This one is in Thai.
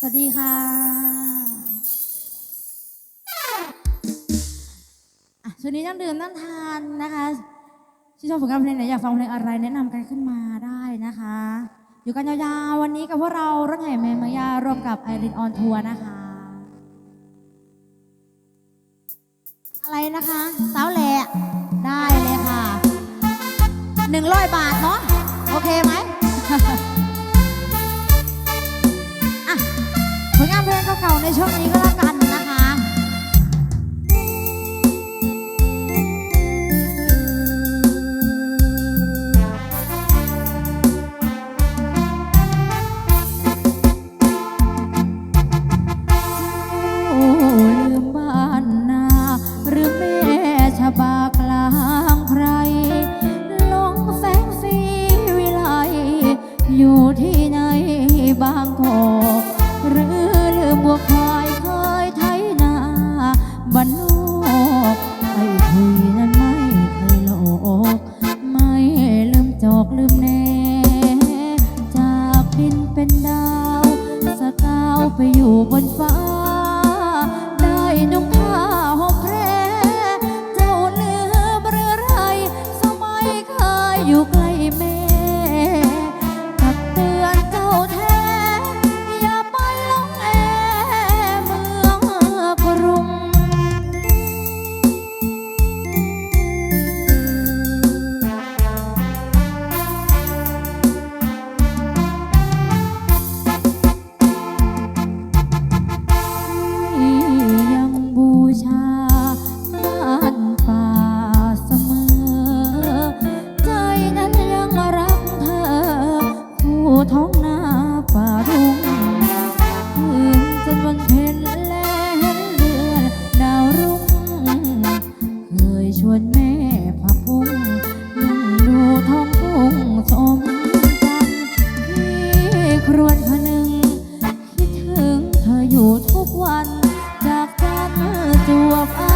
สวัสดีค่ะช่วงนี้นั่งดื่มนั่งทานนะคะที่ชอบผลงานเพลงไหนอยากฟังเพลงอะไรแนะนำกันขึ้นมาได้นะคะ อยู่กันยาวๆวันนี้กับพวกเรารถแห่เมมายาร่วมกับไอรินออนทัวร์นะคะ อะไรนะคะสาวแหล่ได้เลยค่ะหนึ่งร้อยบาทเนาะโอเคไหม เก่าในช่วงนี้ก็แล้วกัน อยู่บนฟ้า ได้นุ่งผ้าห่มแพรเจ้าเลือบเรือไรสมัยเคยอยู่ไกล ท้องทุ่งชมจันทร์พี่ครวญคนึง คิดถึงเธออยู่ทุกวัน จากจันทร์จวบ